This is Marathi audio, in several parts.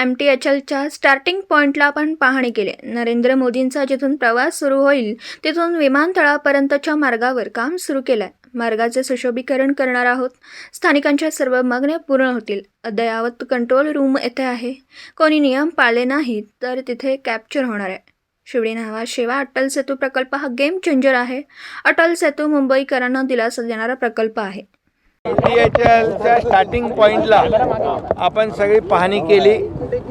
एम टी एच एलच्या स्टार्टिंग पॉईंटला आपण पाहणी केली. नरेंद्र मोदींचा जिथून प्रवास सुरू होईल तिथून विमानतळापर्यंतच्या मार्गावर काम सुरू केलं आहे मार्गाचे सुशोभीकरण करणार आहोत. स्थानिकांच्या सर्व मागण्या पूर्ण होतील. अद्ययावत कंट्रोल रूम येथे आहे. कोणी नियम पाळले नाहीत तर तिथे कॅप्चर होणार आहे. शिवडी नावा शेवा अटल सेतू प्रकल्प हा गेम चेंजर आहे. अटल सेतू मुंबईकरांना दिलासा देणारा प्रकल्प आहे. टी एच एलच्या स्टार्टिंग पॉईंटला आपण सगळी पाहणी केली.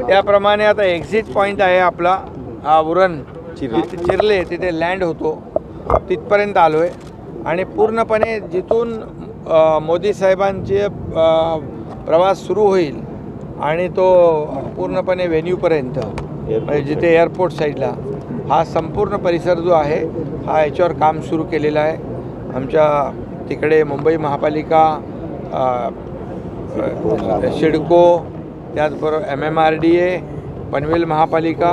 त्याप्रमाणे आता एक्झिट पॉईंट आहे आपला. हा उरण जिथे चिरले तिथे लँड होतो. तिथपर्यंत आलो आहे आणि पूर्णपणे जिथून मोदी साहेबांचे प्रवास सुरू होईल आणि तो पूर्णपणे व्हेन्यूपर्यंत म्हणजे जिथे एअरपोर्ट साईडला हा संपूर्ण परिसर जो आहे हा याच्यावर काम सुरू केलेला आहे. आमच्या तिकडे मुंबई महापालिका अ, सिडको त्याचबरोबर M M R D A Panvel महापालिका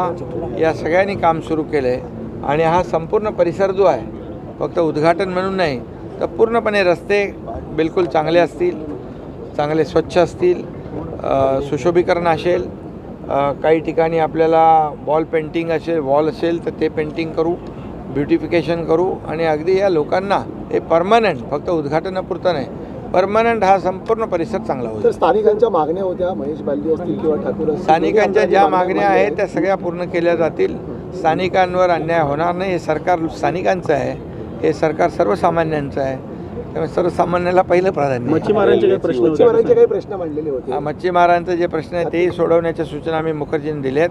या सगळ्यांनी काम सुरू केलं. आहे आणि हा संपूर्ण परिसर जो आहे फक्त उद्घाटन म्हणून नाही तर पूर्णपणे रस्ते बिलकुल चांगले असतील चांगले स्वच्छ असतील सुशोभीकरण असेल काही ठिकाणी आपल्याला वॉल पेंटिंग असेल वॉल असेल तर ते पेंटिंग करू ब्युटिफिकेशन करू. आणि अगदी या लोकांना हे परमनंट फक्त उद्घाटनापुरतं नाही परमनंट हा संपूर्ण परिसर चांगला होईल. तर स्थानिकांच्या मागण्या होत्या महेश बालदी असतील किंवा ठाकूर असतील स्थानिकांच्या ज्या मागण्या आहेत त्या सगळ्या पूर्ण केल्या जातील. स्थानिकांवर अन्याय होणार नाही हे सरकार स्थानिकांचं आहे. हे सरकार सर्वसामान्यांचं आहे. त्यामुळे सर्वसामान्याला पहिलं प्राधान्य. मच्छीमारांचे काही प्रश्न होते मच्छीमारांचे काही प्रश्न मांडलेले होते. हा, मच्छीमारांचे जे प्रश्न आहेत तेही सोडवण्याच्या सूचना आम्ही मुखर्जींनी दिल्यात.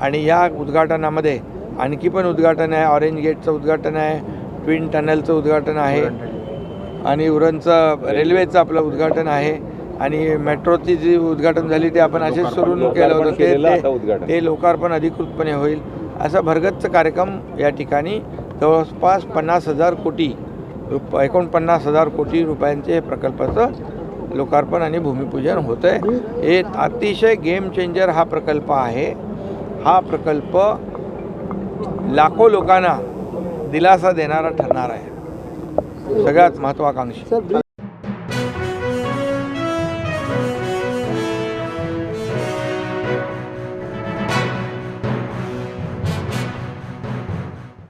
आणि या उद्घाटनामध्ये आणखी पण उद्घाटन आहे ऑरेंज गेटचं उद्घाटन आहे ट्विन टनलचं उद्घाटन आहे आणि उरणचं रेल्वेचं आपलं उद्घाटन आहे. आणि मेट्रोची जी उद्घाटन झाली ते आपण असेच सुरू केलं होतं. ते- ते लोकार्पण अधिकृतपणे होईल. असा भरगतचा कार्यक्रम या ठिकाणी जवळपास पन्नास हजार कोटी रुप एकोणपन्नास हजार कोटी रुपयांचे हे प्रकल्पाचं लोकार्पण आणि भूमिपूजन होतं आहे हे अतिशय गेम चेंजर हा प्रकल्प आहे. हा प्रकल्प लाखो लोकांना दिलासा देणारा ठरणार आहे. सगळ्यात महत्त्वाकांक्षी सर